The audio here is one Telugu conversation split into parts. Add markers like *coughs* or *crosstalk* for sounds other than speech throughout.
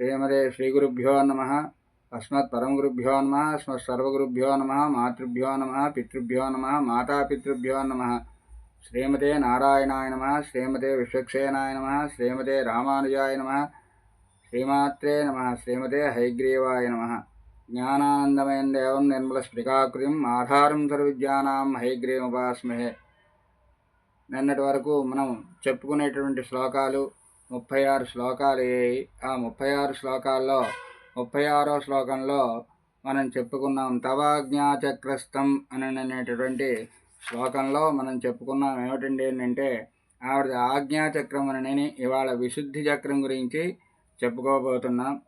శ్రీమదే శ్రీగురుభ్యో నమ. అస్మత్ పరమగురుభ్యో నమ. అస్మత్ సర్వగురుభ్యో నమ. మాతృభ్యో నమ. పితృభ్యో నమ. మాతాపితృభ్యో నమ. శ్రీమతే నారాయణాయ నమ. శ్రీమతే విశ్వక్సేనాయ నమ. శ్రీమతే రామానుజాయ నమ. శ్రీమాత్రే నమ. శ్రీమతే హైగ్రీవాయ నమ. జ్ఞానానందమయం దేవం నిర్మల స్ఫటికాకృతిం ఆధారం సర్వవిద్యానాం హైగ్రీవముపాస్మహే నిన్నటి వరకు మనం చెప్పుకునేటువంటి శ్లోకాలు ముప్పై ఆరు శ్లోకాలు అయ్యాయి ఆ ముప్పై ఆరు శ్లోకాల్లో ముప్పై ఆరో శ్లోకంలో మనం చెప్పుకున్నాం తవాజ్ఞాచక్రస్థం అని అనేటటువంటి శ్లోకంలో మనం చెప్పుకున్నాం ఏమిటండి ఏంటంటే ఆవిడ ఆజ్ఞాచక్రం అని ఇవాళ విశుద్ధి చక్రం గురించి చెప్పుకోబోతున్నాం.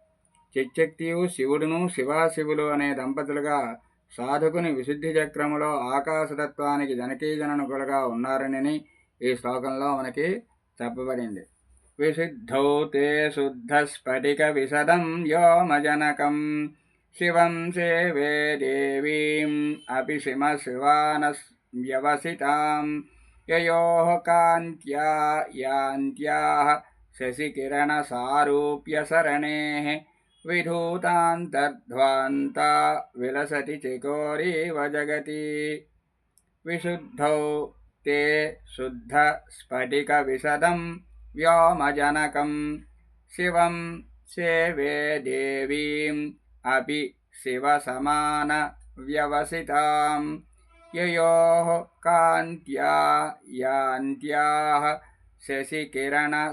చిచ్చక్తియు శివుడును శివాశివులు అనే దంపతులుగా సాధకుని విశుద్ధి చక్రములో ఆకాశతత్వానికి జనకీజనకులుగా ఉన్నారని ఈ శ్లోకంలో మనకి చెప్పబడింది. విశుద్ధౌ తే శుద్ధ స్ఫటిక విశదం వ్యోమజనకం శివం సేవే దేవీం అపి శిమ శివాన వ్యవసితాం యయో కాంత్యా యాంత్యా శశికిరణసారూప్యసరణే విధూతాంతర్ధ్వాంతా విలసతి చికోరీవ జగతి విశుద్ధౌ తే శుద్ధ స్ఫటిక విశదం వ్యోమజనకం శివం సేవే దేవీం అపి శివసమాన వ్యవసితాం యయోः కాంత్యా యాంత్యాः శశికిరణసారూప్య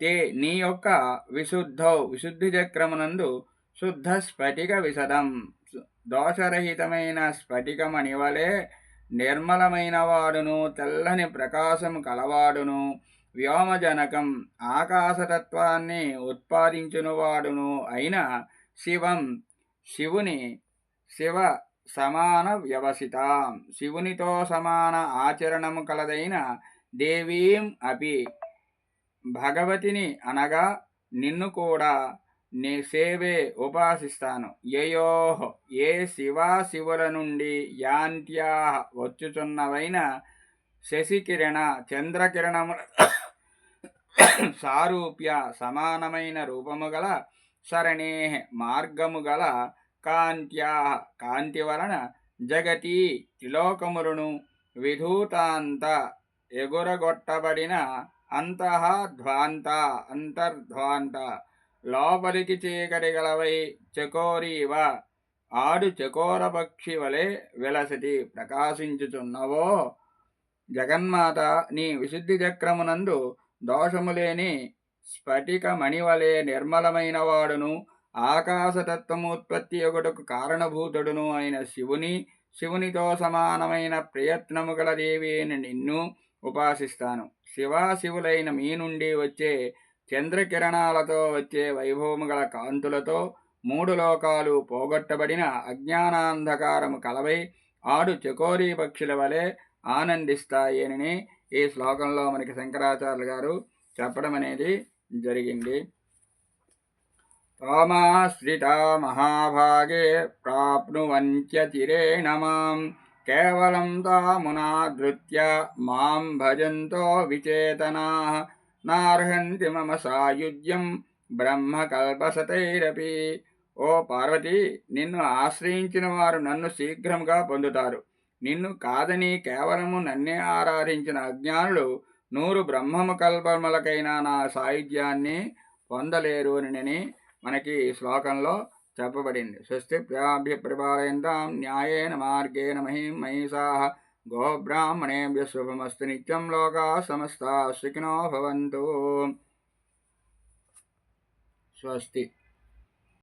తే నీ యొక్క విశుద్ధౌ విశుద్ధి చక్రమునందు శుద్ధ స్ఫటిక విశదం దోషరహితమైన స్ఫటికమణి వలె నిర్మలమైన వాడును తెల్లని ప్రకాశం కలవాడును వ్యోమజనకం ఆకాశతత్వాన్ని ఉత్పాదించునువాడును అయిన శివం శివుని శివ సమాన వ్యవసితాం. శివునితో సమాన ఆచరణము కలదైన దేవీం అపి. భగవతిని అనగా నిన్ను కూడా నీ సేవే ఉపాసిస్తాను. ఏయో ఏ శివా శివుల నుండి యాంత్యా వచ్చుచున్నవైన శశికిరణ చంద్రకిరణముల *coughs* సారూప్య సమానమైన రూపము గల సరణే మార్గము గల కాంత్యా. కాంతి వలన జగతి త్రిలోకములను విధూతాంత ఎగురగొట్టబడిన అంతః ధ్వాంత అంతర్ధ్వాంత. లోపలికి చీకటి గలవై చకోరీవ. ఆడు చకోర పక్షి వలె విలసతి ప్రకాశించుచున్నవో. జగన్మాత నీ విశుద్ధి చక్రమునందు దోషములేని స్ఫటిక మణివలే నిర్మలమైన వాడును ఆకాశతత్వముత్పత్తి ఒకటకు కారణభూతుడును అయిన శివుని శివునితో సమానమైన ప్రయత్నము గల దేవి నిన్ను. ఉపాసిస్తాను. శివాశివులైన మీ నుండి వచ్చే చంద్రకిరణాలతో వచ్చే వైభవము గల కాంతులతో మూడు లోకాలు పోగొట్టబడిన అజ్ఞానాంధకారము కలవై ఆడు చకోరీ పక్షుల వలె ఆనందిస్తాయని ఈ శ్లోకంలో మనకి శంకరాచార్యులు గారు చెప్పడం అనేది జరిగింది. తోమాశ్రిత మహాభాగే ప్రాప్నువంత్యచిరేణ మాం కేవలం తామునాదృత్య మాం భజంతో విచేతనా నార్హంతి మమ సాయుధ్యం బ్రహ్మకల్పసతైరపి ఓ పార్వతి నిన్ను ఆశ్రయించిన వారు నన్ను శీఘ్రంగా పొందుతారు। నిన్ను కాదని కేవలము నన్నే ఆరాధించిన అజ్ఞానులు నూరు బ్రహ్మము కల్పములకైనా నా సాయుధ్యాన్ని పొందలేరు అని మనకి శ్లోకంలో చెప్పబడింది స్వస్తి ప్రాభ్య పరిపాలయంతాం న్యాయేన మార్గేణ మహిం మహిషా గోబ్రాహ్మణేభ్య శుభమస్తు నిత్యం లోకా సమస్త సుఖినో భవంతు. స్వస్తి.